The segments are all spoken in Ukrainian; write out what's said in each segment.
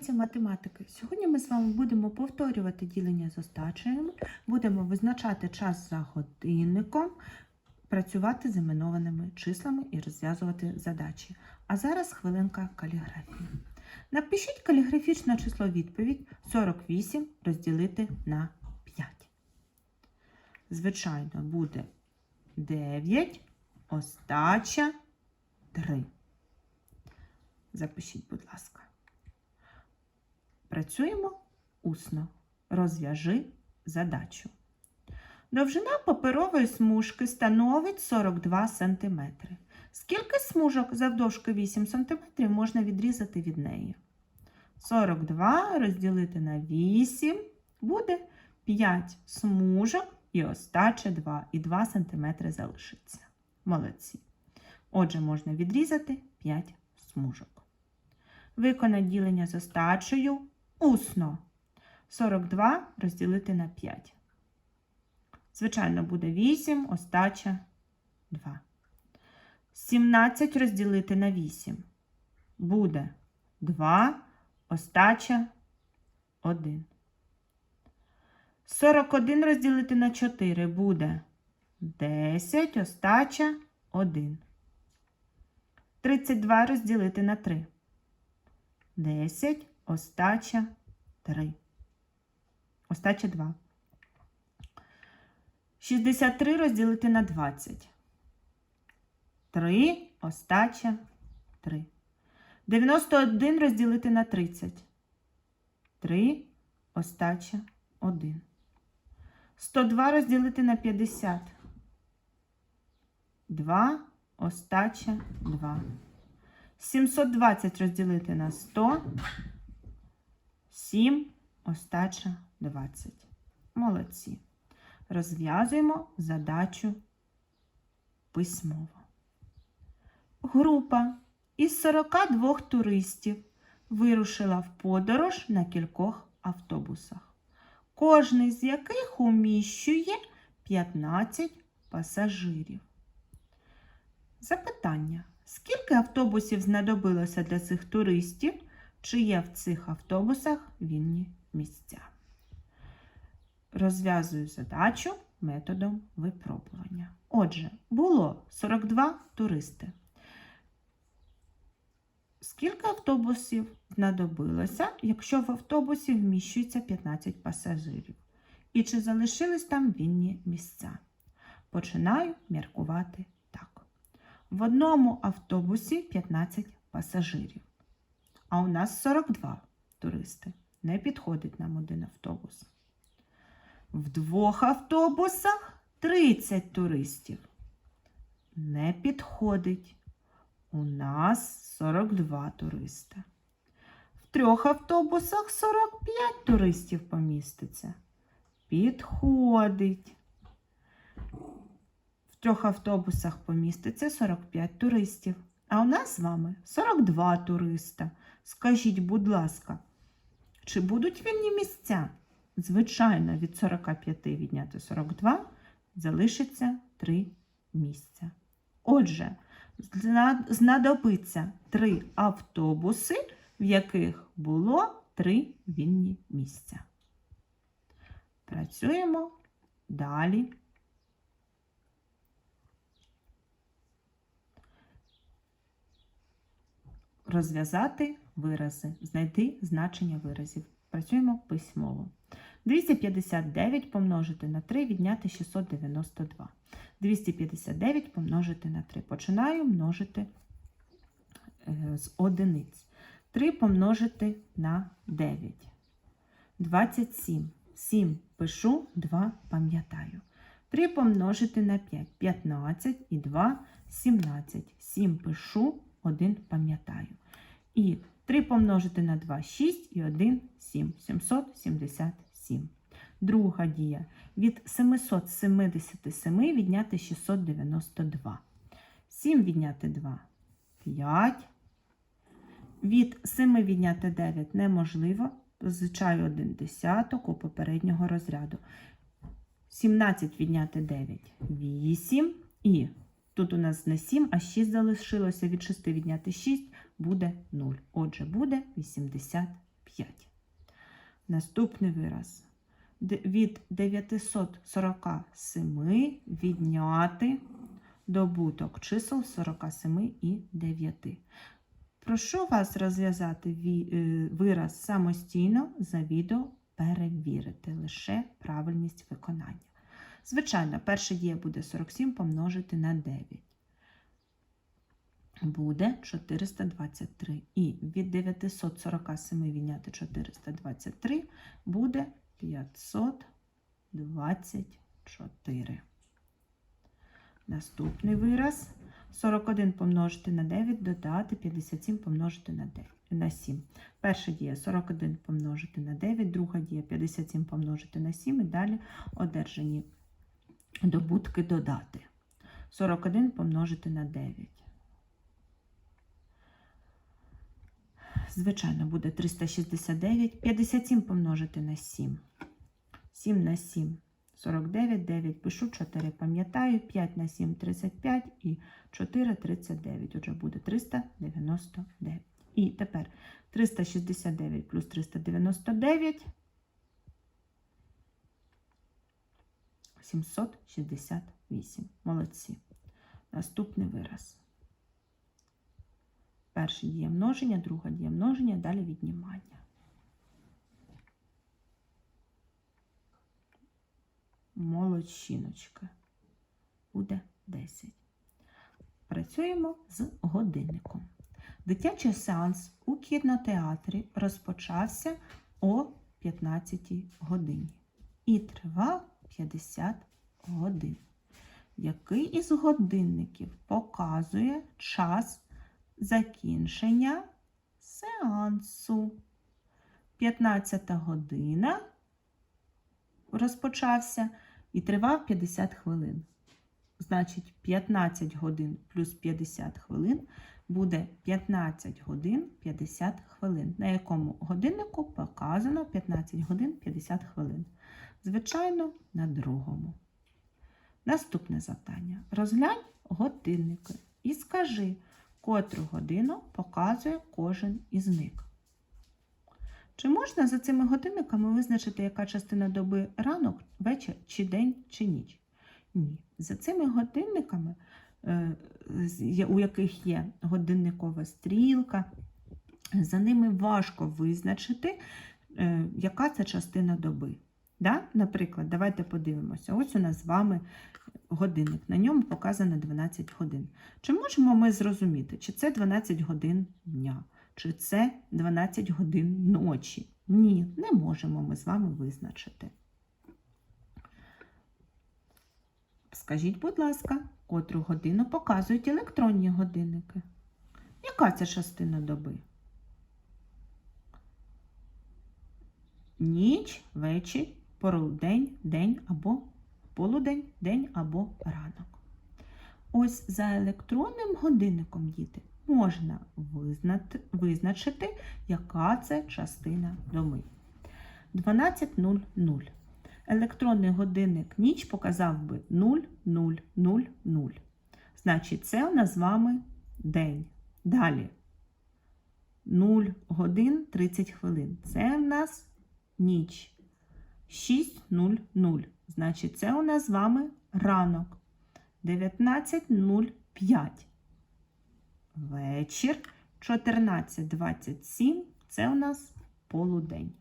уроці математики. Сьогодні ми з вами будемо повторювати ділення з остачею, будемо визначати час за годинником, працювати з іменованими числами і розв'язувати задачі. А зараз хвилинка каліграфії. Напишіть каліграфічне число відповідь 48 розділити на 5. Звичайно, буде 9, остача 3. Запишіть, будь ласка. Працюємо усно. Розв'яжи задачу. Довжина паперової смужки становить 42 см. Скільки смужок завдовжки 8 см можна відрізати від неї? 42 розділити на 8 буде 5 смужок і остача 2, і 2 см залишиться. Молодці. Отже, можна відрізати 5 смужок. Виконай ділення з остачею усно. 42 розділити на 5. Звичайно, буде 8, остача 2. 17 розділити на 8. Буде 2, остача 1. 41 розділити на 4 буде 10, остача 1. 32 розділити на 3. 10, остача 3. Остача 2. 63 розділити на 20. 3, остача 3. 91 розділити на 30. 3, остача 1. 102 розділити на 50. 2, остача 2. 720 розділити на 100. 7, остача 20. Молодці. Розв'язуємо задачу письмово. Група із 42 туристів вирушила в подорож на кількох автобусах, кожний з яких уміщує 15 пасажирів. Запитання. Скільки автобусів знадобилося для цих туристів? Чи є в цих автобусах вільні місця? Розв'язую задачу методом випробування. Отже, було 42 туристи. Скільки автобусів знадобилося, якщо в автобусі вміщується 15 пасажирів? І чи залишились там вільні місця? Починаю міркувати так. В одному автобусі 15 пасажирів. А у нас 42 туристи. Не підходить нам один автобус. В двох автобусах 30 туристів. Не підходить. У нас 42 туриста. В трьох автобусах 45 туристів поміститься. Підходить. В трьох автобусах поміститься 45 туристів. А у нас з вами 42 туриста. Скажіть, будь ласка, чи будуть вільні місця? Звичайно, від 45 відняти 42 залишиться 3 місця. Отже, знадобиться 3 автобуси, в яких було 3 вільні місця. Працюємо далі. Розв'язати вирази, знайти значення виразів. Працюємо письмово. 259 помножити на 3 відняти 692. 259 помножити на 3. Починаю множити е, з одиниць. 3 помножити на 9. 27. 7 пишу, 2 пам'ятаю. 3 помножити на 5. 15 і 2 17. 7 пишу, 1 пам'ятаю. І 3 помножити на 2 6 і 1 7. 777. Друга дія. Від 777 відняти 692. 7 відняти 2 5. Від 7 відняти 9 неможливо. Позичаю 1 десяток у попереднього розряду. 17 відняти 9 8. І тут у нас не 7, а 6 залишилося. Від 6 відняти 6 буде 0. Отже, буде 85. Наступний вираз. Від 947 відняти добуток чисел 47 і 9. Прошу вас розв'язати е, вираз самостійно за відео перевірити лише правильність виконання. Звичайно, перша дія буде 47 помножити на 9. Буде 423. І від 947 відняти 423 буде 524. Наступний вираз 41 помножити на 9, додати 57 помножити на 9, на 7. Перша дія 41 помножити на 9, друга дія 57 помножити на 7 і далі одержані добутки додати. 41 помножити на 9. Звичайно, буде 369. 57 помножити на 7. 7 на 7 49, 9 пишу, 4 пам'ятаю, 5 на 7 35 і 4 39. Отже, буде 399. І тепер 369 плюс 399 768. Молодці. Наступний вираз. Перша дія множення, друга дія множення, далі віднімання. Молодчиночка. Буде 10. Працюємо з годинником. Дитячий сеанс у кінотеатрі розпочався о 15 годині і тривав 50 годин. Який із годинників показує час закінчення сеансу? 15 година розпочався і тривав 50 хвилин. Значить, 15 годин плюс 50 хвилин буде 15 годин 50 хвилин. На якому годиннику показано 15 годин 50 хвилин. Звичайно, на другому. Наступне завдання. Розглянь годинники і скажи, котру годину показує кожен із них. Чи можна за цими годинниками визначити, яка частина доби ранок, вечір, чи день, чи ніч? Ні. За цими годинниками, е, у яких є годинникова стрілка, за ними важко визначити, е, яка це частина доби. Да? Наприклад, давайте подивимося. Ось у нас з вами годинник. На ньому показано 12 годин. Чи можемо ми зрозуміти, чи це 12 годин дня, чи це 12 годин ночі? Ні, не можемо ми з вами визначити. Скажіть, будь ласка, котру годину показують електронні годинники? Яка це частина доби? Ніч, вечір, полудень, день або полудень, день або ранок. Ось за електронним годинником, діти, можна визначити, яка це частина доби. 12.00. Електронний годинник ніч показав би 0000. Значить, це у нас з вами день. Далі 0 годин 30 хвилин. Це у нас ніч. 6.00. Значить, це у нас з вами ранок. 19.05. Вечір. 14.27. Це у нас полудень.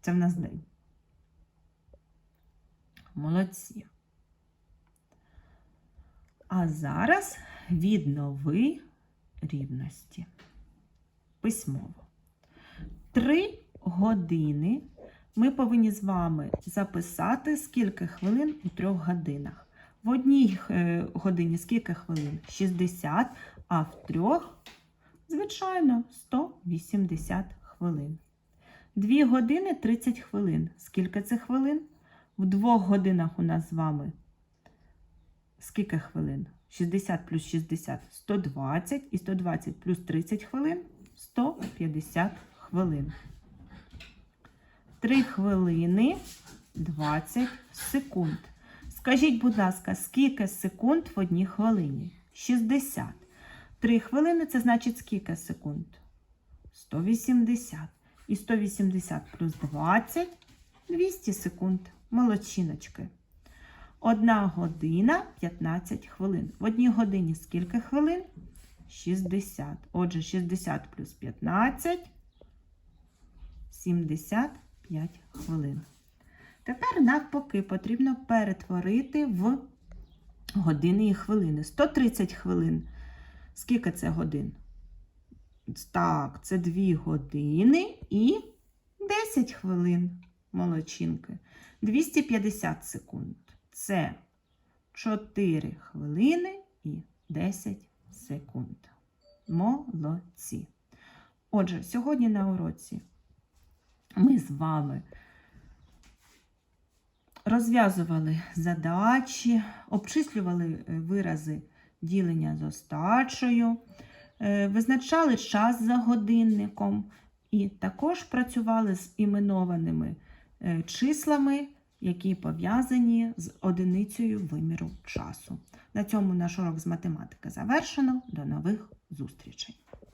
Це в нас день. Молодці. А зараз віднови рівності. Письмово. Три години ми повинні з вами записати, скільки хвилин у трьох годинах. В одній е, годині скільки хвилин? 60, а в трьох, звичайно, 180 хвилин. Дві години 30 хвилин. Скільки це хвилин? В двох годинах у нас з вами скільки хвилин? 60 плюс 60 120 і 120 плюс 30 хвилин 150 хвилин. 3 хвилини 20 секунд. Скажіть, будь ласка, скільки секунд в одній хвилині? 60. 3 хвилини це значить скільки секунд? 180. І 180 плюс 20 200 секунд. Молодчиночки. Одна година 15 хвилин. В одній годині скільки хвилин? 60. Отже, 60 плюс 15 75 хвилин. Тепер навпаки потрібно перетворити в години і хвилини. 130 хвилин. Скільки це годин? Так, це 2 години і 10 хвилин. Молодчинки. 250 секунд. Це 4 хвилини і 10 секунд. Молодці. Отже, сьогодні на уроці ми з вами розв'язували задачі, обчислювали е, вирази ділення з остачею, е, визначали час за годинником і також працювали з іменованими е, числами, які пов'язані з одиницею виміру часу. На цьому наш урок з математики завершено. До нових зустрічей!